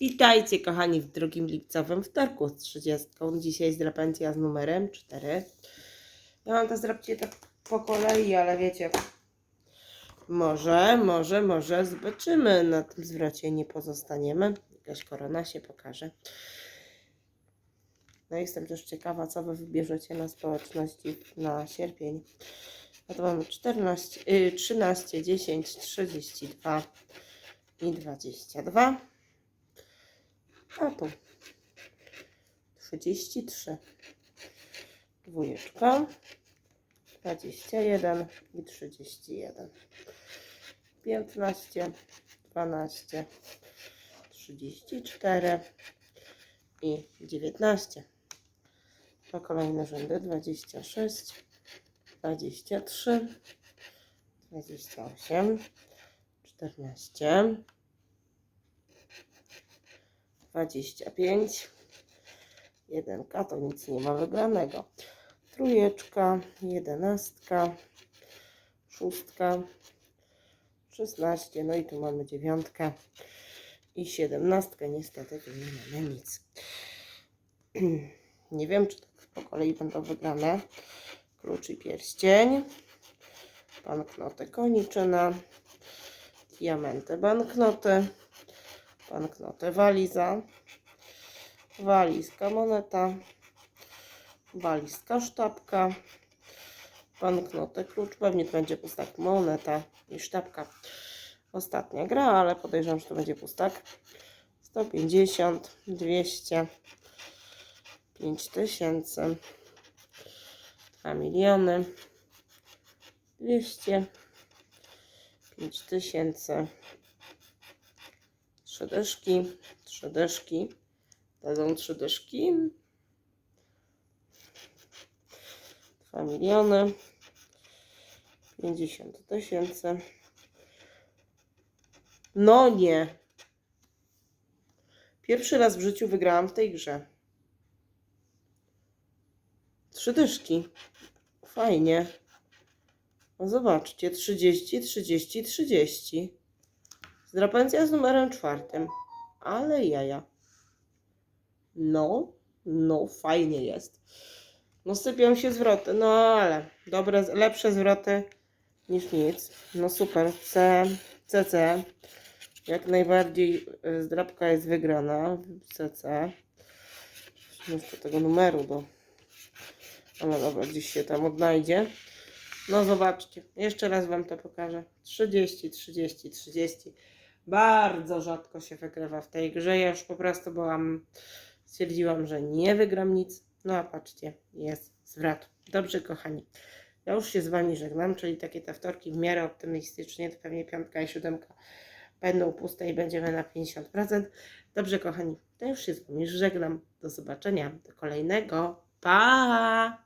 Witajcie kochani w drugim lipcowym wtorku z 30. Dzisiaj zdrapęcja z numerem 4. Ja mam to zdrapcie tak po kolei, ale wiecie, może, może, może zobaczymy. Na tym zwrocie nie pozostaniemy. Jakaś korona się pokaże. No jestem też ciekawa, co Wy wybierzecie na społeczności na sierpień. No to mamy 14, y, 13, 10, 32 i 22. A tu 33. Dwójeczka. 21 i 31. 15, 12, 34 i 19. To kolejne rzędy 26, 23, 28, 14, 25. Jedenka to nic nie ma wygranego. Trójeczka, jedenastka, szóstka, szesnaście, no i tu mamy dziewiątkę i siedemnastkę. Niestety tu nie mamy nic. Nie wiem, czy tak po kolei będą wygrane. Klucz i pierścień, banknoty koniczyna, diamenty banknoty, banknotę waliza, walizka moneta, walizka sztabka, banknotę klucz, pewnie to będzie pustak. Moneta i sztabka. Ostatnia gra, ale podejrzewam, że to będzie pustak. 150, 200, 5000, 2 miliony, 200, 5000, trzy dyszki, trzy dyszki, dadzą trzy dyszki, 2 miliony, 50 tysięcy. No nie. Pierwszy raz w życiu wygrałam w tej grze. Trzy dyszki. Fajnie. No zobaczcie, 30, 30, 30. Zdrapęcja z numerem czwartym. Ale jaja. No, no fajnie jest. No sypią się zwroty, no ale dobre, lepsze zwroty niż nic. No super. C, CC. Jak najbardziej y, zdrapka jest wygrana w CC. Jeszcze tego numeru do... Ale dobra, gdzieś się tam odnajdzie. No zobaczcie, jeszcze raz Wam to pokażę. 30, 30, 30. Bardzo rzadko się wygrywa w tej grze. Ja już po prostu byłam, stwierdziłam, że nie wygram nic. No a patrzcie, jest zwrot. Dobrze, kochani. Ja już się z Wami żegnam, czyli takie te wtorki w miarę optymistycznie, to pewnie piątka i siódemka będą puste i będziemy na 50%. Dobrze, kochani, to już się z Wami żegnam. Do zobaczenia, do kolejnego. Pa!